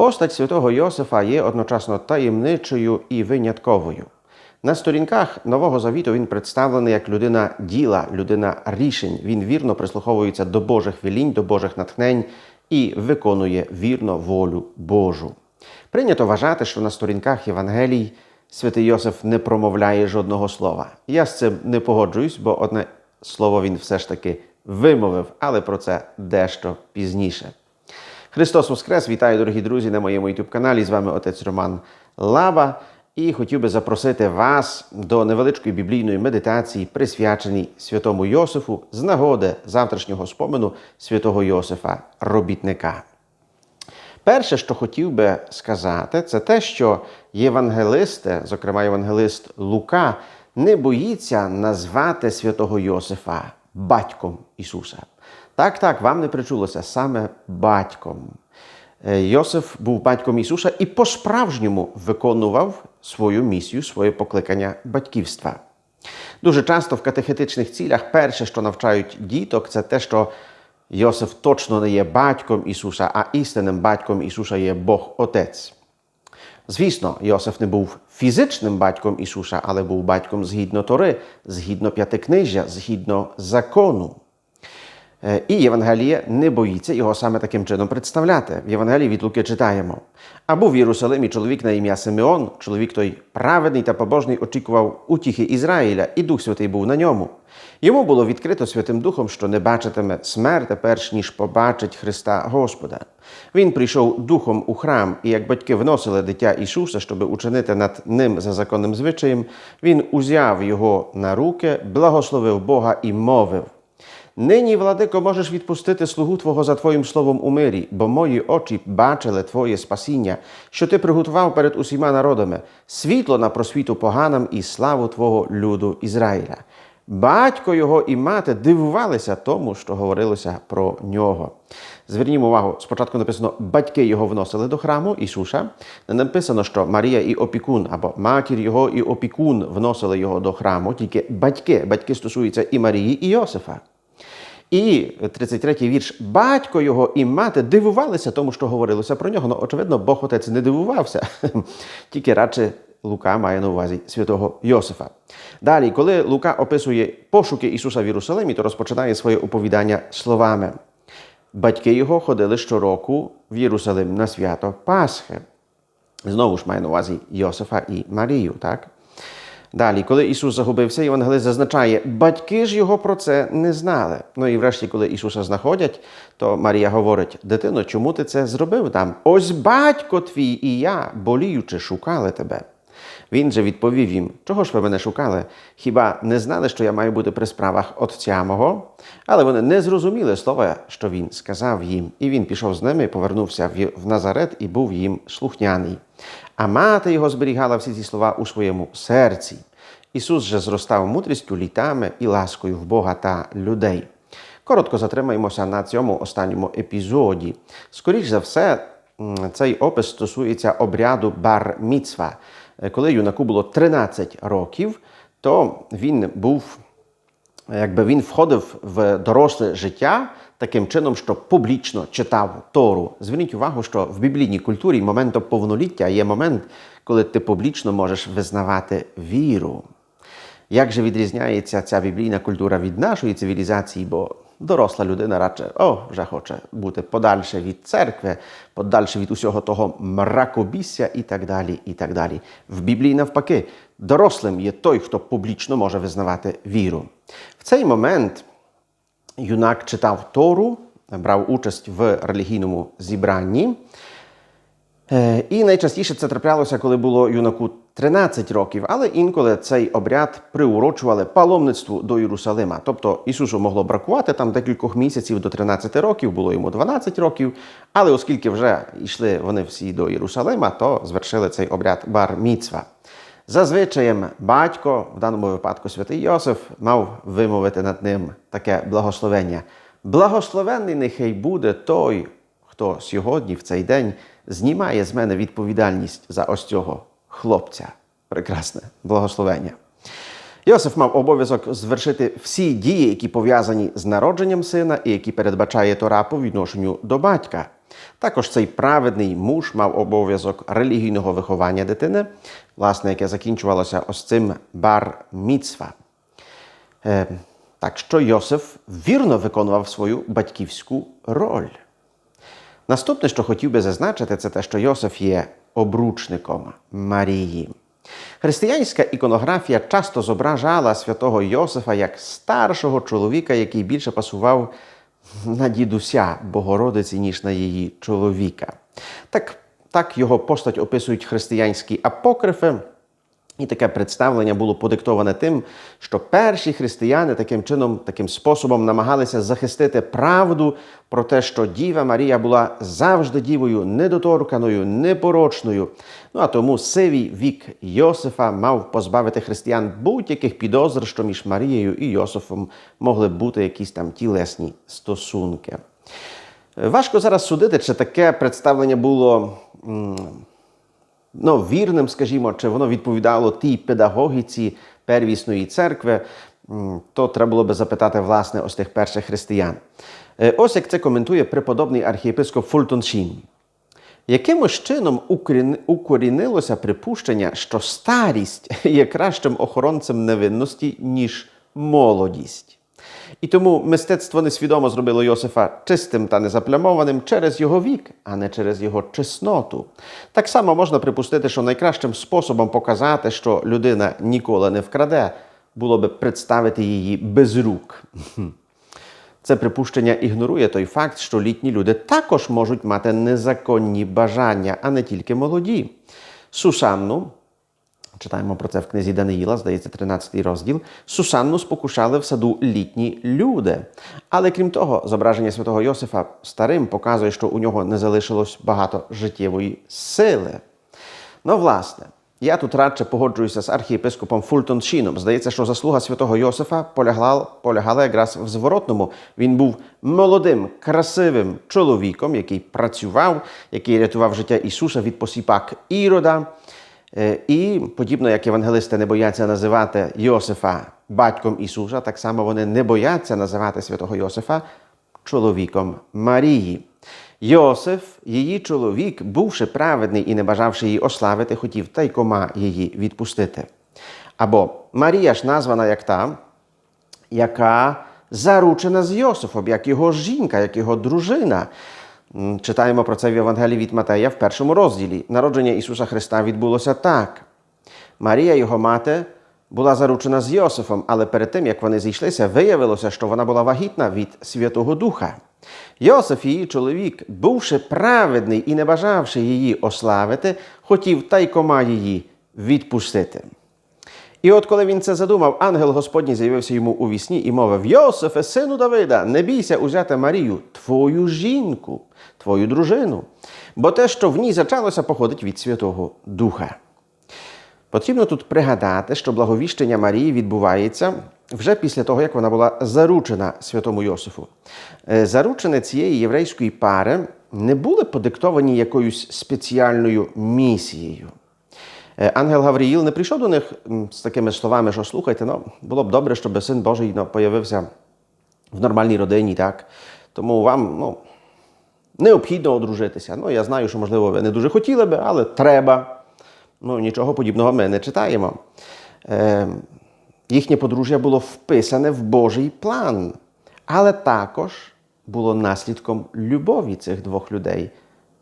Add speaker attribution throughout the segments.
Speaker 1: Постать святого Йосифа є одночасно таємничою і винятковою. На сторінках Нового Завіту він представлений як людина діла, людина рішень. Він вірно прислуховується до Божих велінь, до Божих натхнень і виконує вірно волю Божу. Прийнято вважати, що на сторінках Євангелій святий Йосиф не промовляє жодного слова. Я з цим не погоджуюсь, бо одне слово він все ж таки вимовив, але про це дещо пізніше. Христос Воскрес! Вітаю, дорогі друзі, на моєму youtube каналі. З вами отець Роман Лаба. І хотів би запросити вас до невеличкої біблійної медитації, присвяченій святому Йосифу з нагоди завтрашнього спомену святого Йосифа, робітника. Перше, що хотів би сказати, це те, що євангелисти, зокрема євангелист Лука, не боїться назвати святого Йосифа батьком Ісуса. Так, так, вам не причулося саме батьком. Е, Йосиф був батьком Ісуса і по-справжньому виконував свою місію, своє покликання батьківства. Дуже часто в катехетичних цілях перше, що навчають діток, це те, що Йосиф точно не є батьком Ісуса, а істинним батьком Ісуса є Бог Отець. Звісно, Йосиф не був фізичним батьком Ісуса, але був батьком згідно Тори, згідно п'ятикнижжя, згідно закону. Е, І Євангеліє не боїться його саме таким чином представляти. В Євангелії від Луки читаємо: а був в Єрусалимі чоловік на ім'я Симеон, чоловік той праведний та побожний очікував утіхи Ізраїля, і Дух Святий був на ньому. Йому було відкрито Святим Духом, що не бачитиме смерти, перш ніж побачить Христа Господа. Він прийшов духом у храм, і як батьки вносили дитя Ісуса, щоб учинити над ним за законним звичаєм, він узяв його на руки, благословив Бога і мовив. Нині, владико, можеш відпустити слугу Твого за Твоїм словом у мирі, бо мої очі бачили Твоє спасіння, що Ти приготував перед усіма народами, світло на просвіту поганам і славу Твого люду Ізраїля. Батько його і мати дивувалися тому, що говорилося про нього. Звернімо увагу, спочатку написано, батьки його вносили до храму Ісуса. Не написано, що Марія і опікун, або матір його і опікун вносили його до храму, тільки батьки. Батьки стосуються і Марії, і Йосифа. І 33-й вірш батько його і мати дивувалися тому, що говорилося про нього. Ну, очевидно, Бог отець не дивувався, тільки радше Лука має на увазі святого Йосифа. Далі, коли Лука описує пошуки Ісуса в Єрусалимі, то розпочинає своє оповідання словами. Батьки його ходили щороку в Єрусалим на свято Пасхи. Знову ж має на увазі Йосифа і Марію, так? Далі, коли Ісус загубився, Євангелист зазначає, батьки ж його про це не знали. Ну і врешті, коли Ісуса знаходять, то Марія говорить: дитино, чому ти це зробив там? Ось батько твій і я, боліючи, шукали тебе. Він же відповів їм: Чого ж ви мене шукали? Хіба не знали, що я маю бути при справах Отця мого? Але вони не зрозуміли слова, що він сказав їм. І він пішов з ними, повернувся в Назарет і був їм слухняний. А мати його зберігала всі ці слова у своєму серці. Ісус же зростав мудрістю, літами і ласкою в Бога та людей. Коротко затримаємося на цьому останньому епізоді. Скоріш за все, цей опис стосується обряду бар-міцва. Коли юнаку було 13 років, то він був, якби він входив в доросле життя таким чином, що публічно читав Тору. Зверніть увагу, що в біблійній культурі моментом повноліття є момент, коли ти публічно можеш визнавати віру. Як же відрізняється ця біблійна культура від нашої цивілізації? Бо доросла людина радше о, вже хоче бути подальше від церкви, подальше від усього того мракобісся і так далі. і так далі. В Біблії навпаки, дорослим є той, хто публічно може визнавати віру. В цей момент юнак читав Тору, брав участь в релігійному зібранні. І найчастіше це траплялося, коли було юнаку 13 років, але інколи цей обряд приурочували паломництву до Єрусалима. Тобто Ісусу могло бракувати там декількох місяців до 13 років, було йому 12 років. Але оскільки вже йшли вони всі до Єрусалима, то звершили цей обряд Зазвичаєм батько, в даному випадку святий Йосиф, мав вимовити над ним таке благословення. Благословенний нехай буде той, хто сьогодні, в цей день, знімає з мене відповідальність за ось цього хлопця. Прекрасне благословення. Йосиф мав обов'язок звершити всі дії, які пов'язані з народженням сина і які передбачає Тора по відношенню до батька. Також цей праведний муж мав обов'язок релігійного виховання дитини, власне, яке закінчувалося ось цим бар міцва. Е, так що Йосиф вірно виконував свою батьківську роль. Наступне, що хотів би зазначити, це те, що Йосиф є обручником Марії. Християнська іконографія часто зображала святого Йосифа як старшого чоловіка, який більше пасував на дідуся Богородиці, ніж на її чоловіка. Так, так його постать описують християнські апокрифи. І таке представлення було подиктоване тим, що перші християни таким чином, таким способом намагалися захистити правду про те, що Діва Марія була завжди дівою недоторканою, непорочною. Ну а тому сивий вік Йосифа мав позбавити християн будь-яких підозр, що між Марією і Йосифом могли бути якісь там тілесні стосунки. Важко зараз судити, чи таке представлення було. Ну, вірним, скажімо, чи воно відповідало тій педагогіці первісної церкви, то треба було би запитати власне ось тих перших християн. Е, Ось як це коментує преподобний архієпископ Фултон Шін. Якимось чином укорінилося припущення, що старість є кращим охоронцем невинності, ніж молодість. І тому мистецтво несвідомо зробило Йосифа чистим та незаплямованим через його вік, а не через його чесноту. Так само можна припустити, що найкращим способом показати, що людина ніколи не вкраде, було би представити її без рук. Це припущення ігнорує той факт, що літні люди також можуть мати незаконні бажання, а не тільки молоді. Сусанну, читаємо про це в книзі Даниїла, здається, 13 розділ. Сусанну спокушали в саду літні люди. Але крім того, зображення святого Йосифа старим показує, що у нього не залишилось багато життєвої сили. Ну, власне, я тут радше погоджуюся з архієпископом Фултон Шіном. Здається, що заслуга святого Йосифа полягла, полягала якраз в зворотному. Він був молодим, красивим чоловіком, який працював, який рятував життя Ісуса від посіпак Ірода. Е, І подібно як євангелисти не бояться називати Йосифа батьком Ісуса, так само вони не бояться називати святого Йосифа чоловіком Марії. Йосиф, її чоловік, бувши праведний і не бажавши її ославити, хотів тайкома її відпустити. Або Марія ж названа як та, яка заручена з Йосифом, як його жінка, як його дружина. Читаємо про це в Євангелії від Матея в першому розділі. Народження Ісуса Христа відбулося так. Марія, його мати, була заручена з Йосифом, але перед тим, як вони зійшлися, виявилося, що вона була вагітна від Святого Духа. Йосиф, її чоловік, бувши праведний і не бажавши її ославити, хотів тайкома її відпустити. І от коли він це задумав, ангел Господній з'явився йому у вісні і мовив: Йосифе, сину Давида, не бійся узяти Марію, твою жінку, твою дружину, бо те, що в ній зачалося, походить від Святого Духа. Потрібно тут пригадати, що благовіщення Марії відбувається вже після того, як вона була заручена святому Йосифу. Е, Заручини цієї єврейської пари не були подиктовані якоюсь спеціальною місією. Е, Ангел Гавріїл не прийшов до них з такими словами, що слухайте, ну, було б добре, щоб син Божий ну, появився в нормальній родині, так? Тому вам ну, необхідно одружитися. Ну, я знаю, що, можливо, ви не дуже хотіли би, але треба. Ну, нічого подібного ми не читаємо. Е, їхнє подружжя було вписане в Божий план, але також було наслідком любові цих двох людей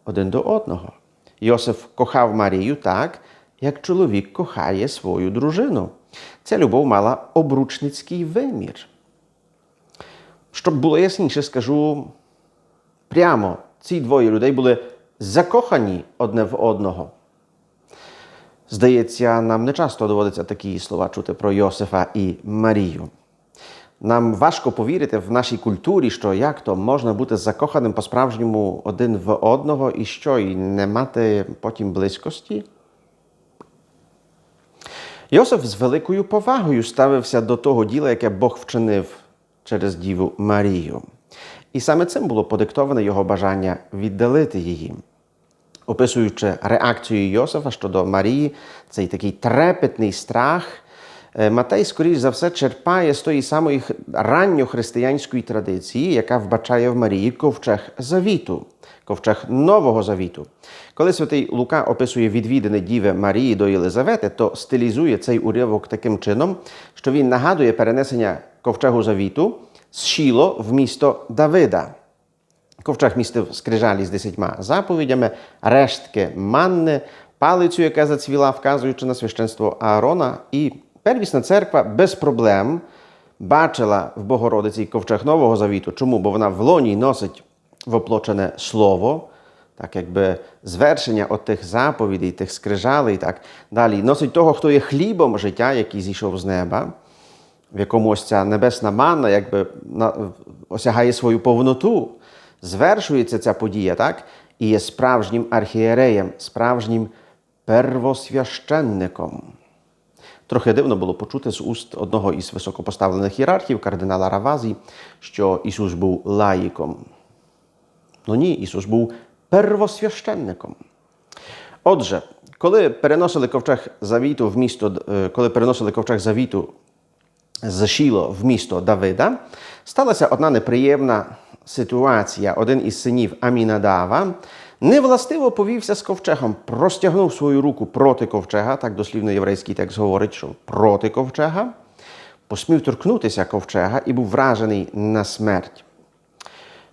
Speaker 1: один до одного. Йосиф кохав Марію так, як чоловік кохає свою дружину. Ця любов мала обручницький вимір. Щоб було ясніше, скажу прямо, ці двоє людей були закохані одне в одного. Здається, нам не часто доводиться такі слова чути про Йосифа і Марію. Нам важко повірити в нашій культурі, що як то можна бути закоханим по-справжньому один в одного і що, і не мати потім близькості. Йосиф з великою повагою ставився до того діла, яке Бог вчинив через Діву Марію. І саме цим було подиктоване його бажання віддалити її. Описуючи реакцію Йосифа щодо Марії, цей такий трепетний страх, Е, Матей, скоріш за все, черпає з тої самої ранньохристиянської традиції, яка вбачає в Марії ковчег завіту, ковчег Нового Завіту. Коли святий Лука описує відвідини Діви Марії до Єлизавети, то стилізує цей уривок таким чином, що він нагадує перенесення ковчегу завіту з Шіло в місто Давида. Ковчег містив скрижалі з десятьма заповідями, рештки манни, палицю, яка зацвіла, вказуючи на священство Аарона. І первісна церква без проблем бачила в Богородиці ковчег Нового Завіту. Чому? Бо вона в лоні носить воплочене слово, так якби звершення от тих заповідей, тих скрижалей. Так далі носить того, хто є хлібом життя, який зійшов з неба в якому ось ця небесна манна якби осягає свою повноту, звершується ця подія, так? І є справжнім архієреєм, справжнім первосвященником. Трохи дивно було почути з уст одного із високопоставлених ієрархів, кардинала Равазі, що Ісус був лаїком. Ну ні, Ісус був первосвященником. Отже, коли переносили ковчег завіту в місто, е, коли переносили ковчег завіту з Шіло в місто Давида, сталася одна неприємна ситуація. Один із синів Амінадава невластиво повівся з ковчегом, простягнув свою руку проти ковчега, так дослівно єврейський текст говорить, що проти ковчега, посмів торкнутися ковчега і був вражений на смерть.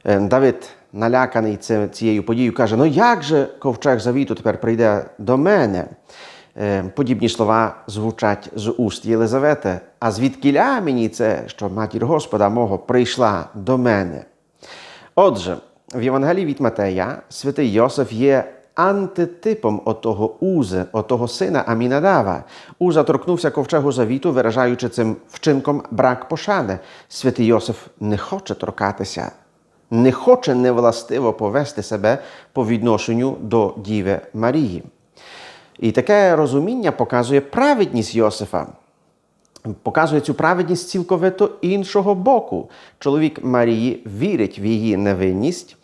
Speaker 1: Е, Давид, наляканий цією подією, каже: Ну як же ковчег завіту тепер прийде до мене? Е, Подібні слова звучать з уст Єлизавети. А звідкіля мені це, що матір Господа мого прийшла до мене? Отже, в Євангелії від Матея святий Йосиф є антитипом отого Узи, отого сина Амінадава. Уза торкнувся ковчегу завіту, виражаючи цим вчинком брак пошани. Святий Йосиф не хоче торкатися, не хоче невластиво повести себе по відношенню до Діви Марії. І таке розуміння показує праведність Йосифа показує цю праведність цілковито іншого боку. Чоловік Марії вірить в її невинність,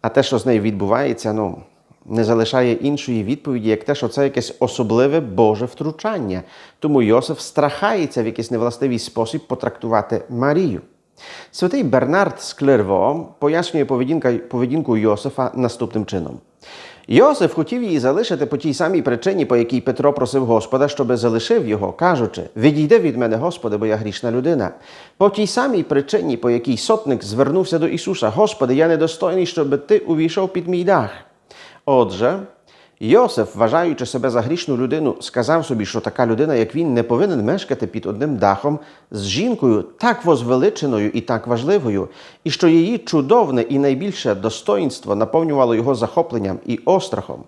Speaker 1: а те, що з нею відбувається, ну, не залишає іншої відповіді, як те, що це якесь особливе Боже втручання. Тому Йосиф страхається в якийсь невластивий спосіб потрактувати Марію. Святий Бернард з Клерво пояснює поведінку Йосифа наступним чином. Йосиф хотів її залишити по тій самій причині, по якій Петро просив Господа, щоби залишив його, кажучи: Відійди від мене, Господи, бо я грішна людина. По тій самій причині, по якій сотник звернувся до Ісуса: Господи, я недостойний, щоб ти увійшов під мій дах. Отже, Йосиф, вважаючи себе за грішну людину, сказав собі, що така людина, як він, не повинен мешкати під одним дахом з жінкою так возвеличеною і так важливою, і що її чудовне і найбільше достоїнство наповнювало його захопленням і острахом.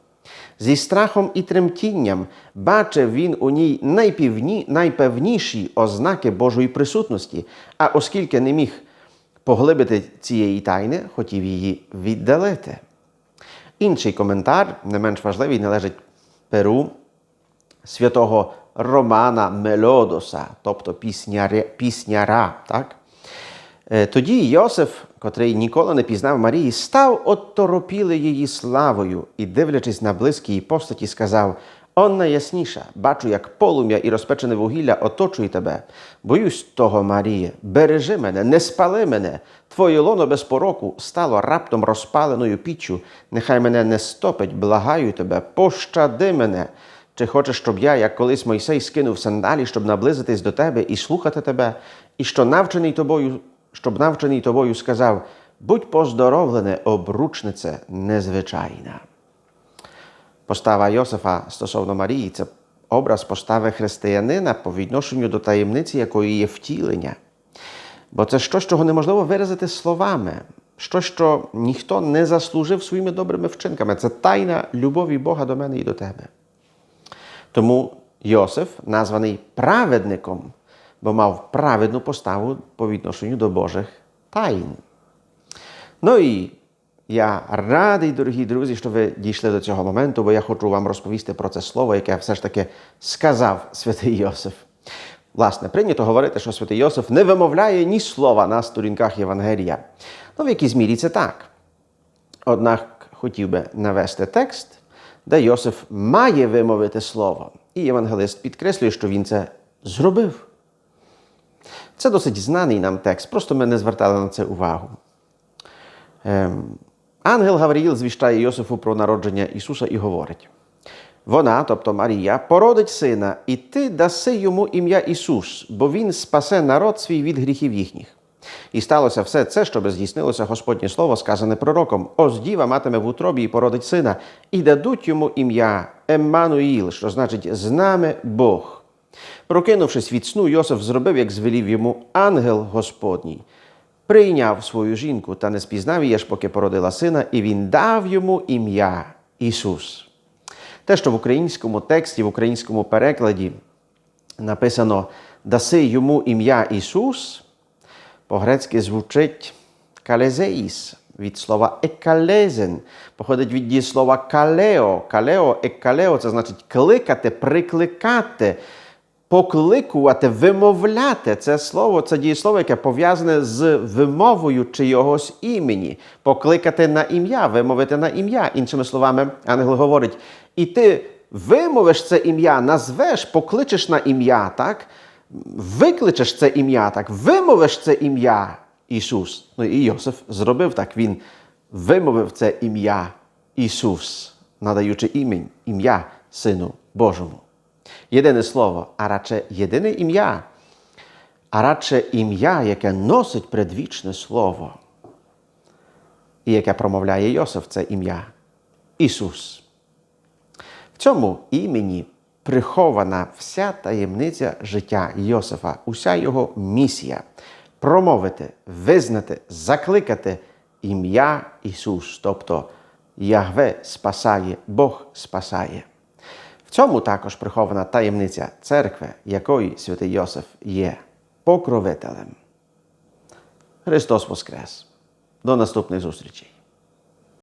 Speaker 1: Зі страхом і тремтінням бачив він у ній найпівні, найпевніші ознаки Божої присутності, а оскільки не міг поглибити цієї тайни, хотів її віддалити. Інший коментар, не менш важливий, належить Перу святого Романа Мелодоса, тобто пісняря, пісняра. Так? Е, Тоді Йосиф, котрий ніколи не пізнав Марії, став отторопіли її славою і, дивлячись на близькі її постаті, сказав: Он найясніша, бачу, як полум'я і розпечене вугілля оточує тебе. Боюсь того, Маріє, бережи мене, не спали мене. Твоє лоно без пороку стало раптом розпаленою піччю. Нехай мене не стопить, благаю тебе, пощади мене. Чи хочеш, щоб я, як колись Мойсей, скинув сандалі, щоб наблизитись до тебе і слухати тебе, і що навчений тобою, щоб навчений тобою сказав: будь поздоровлене, обручнице незвичайна. Постава Йосифа стосовно Марії це образ постави християнина по відношенню до таємниці, якої є втілення. Бо це щось, чого неможливо виразити словами, щось, що ніхто не заслужив своїми добрими вчинками. Це тайна любові Бога до мене і до тебе. Тому Йосиф названий праведником, бо мав праведну поставу по відношенню до Божих тайн. Ну і я радий, дорогі друзі, що ви дійшли до цього моменту, бо я хочу вам розповісти про це слово, яке все ж таки сказав святий Йосиф. Власне, прийнято говорити, що святий Йосиф не вимовляє ні слова на сторінках Євангелія. Ну, в якійсь мірі це так. Однак хотів би навести текст, де Йосиф має вимовити слово. І євангелист підкреслює, що він це зробив. Це досить знаний нам текст, просто ми не звертали на це увагу. Ем, Ангел Гавриїл звіщає Йосифу про народження Ісуса і говорить: вона, тобто Марія, породить сина, і ти даси йому ім'я Ісус, бо Він спасе народ свій від гріхів їхніх. І сталося все це, щоб здійснилося Господнє слово, сказане пророком: Ось діва матиме в утробі і породить сина, і дадуть йому ім'я Еммануїл, що значить з нами Бог. Прокинувшись від сну, Йосиф зробив, як звелів йому ангел Господній. Прийняв свою жінку та не спізнав її, аж поки породила сина, і він дав йому ім'я Ісус. Те, що в українському тексті, в українському перекладі написано даси йому ім'я Ісус, по-грецьки звучить калезеїс від слова екалезен, походить від дієслова калео. Калео, екалео це значить кликати, прикликати, покликувати, вимовляти. Це слово, це дієслово, яке пов'язане з вимовою чийогось імені. Покликати на ім'я, вимовити на ім'я. Іншими словами, ангел говорить, і ти вимовиш це ім'я, назвеш, покличеш на ім'я, так? Викличеш це ім'я, так, вимовиш це ім'я Ісус. Ну і Йосиф зробив так. Він вимовив це ім'я Ісус, надаючи ім'я Сину Божому. Єдине слово, а радше єдине ім'я, а радше ім'я, яке носить предвічне слово, і яке промовляє Йосиф, це ім'я Ісус. В цьому імені прихована вся таємниця життя Йосифа, уся його місія промовити, визнати, закликати ім'я Ісус, тобто Ягве спасає, Бог спасає. В цьому також прихована таємниця церкви, якої святий Йосиф є покровителем. Христос Воскрес! До наступних зустрічей!